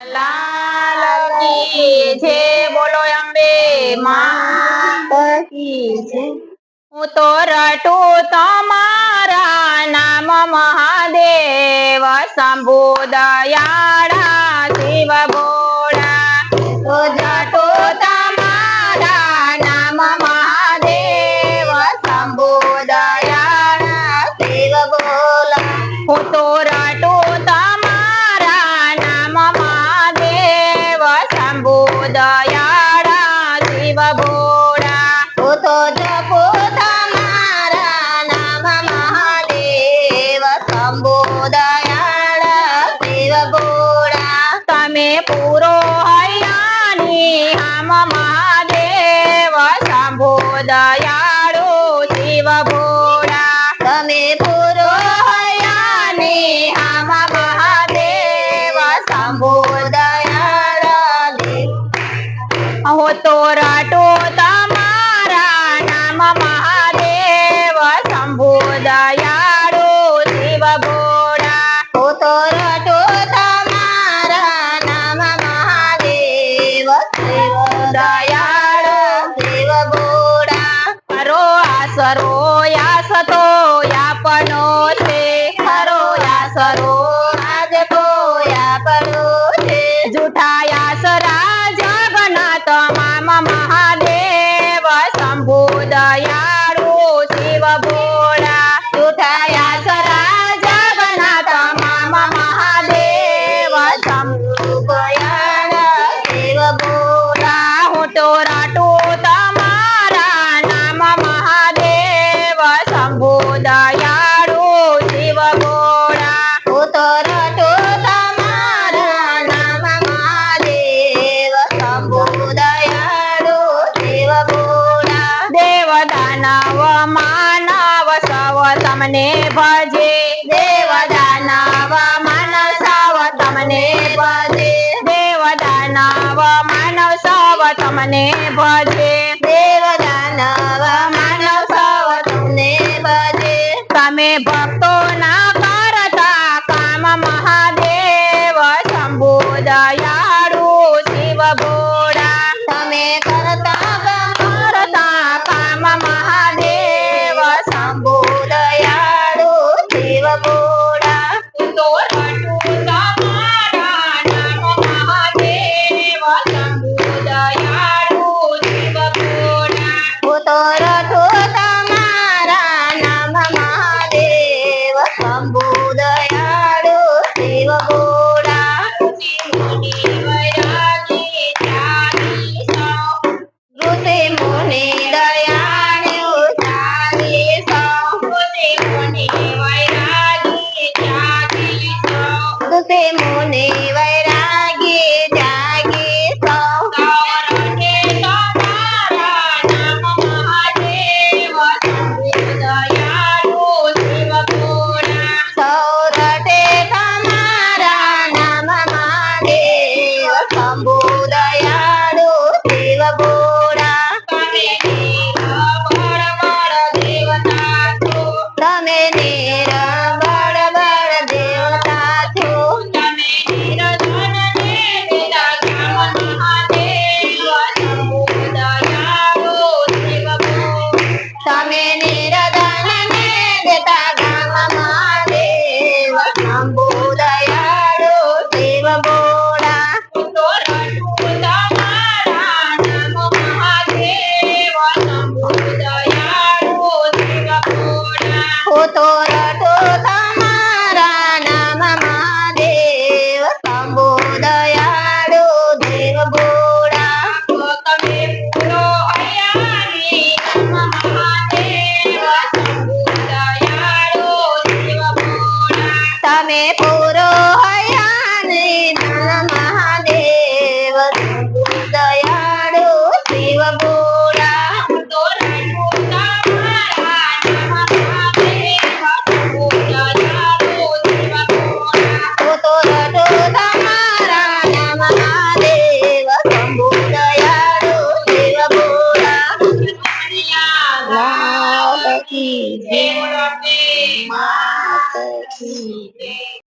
લાલ કી જે બોલો અંબે માં હું તો રટું તમારા નામ મહાદેવ શંભુ toda મામા મહાદેવ શંભુ દયાળુ શિવ પજે દેવ દાનવ માનવ સવ તમને ભજે. દેવ દાનવ માનવ સવ તમને ભજે. llorar. Hey,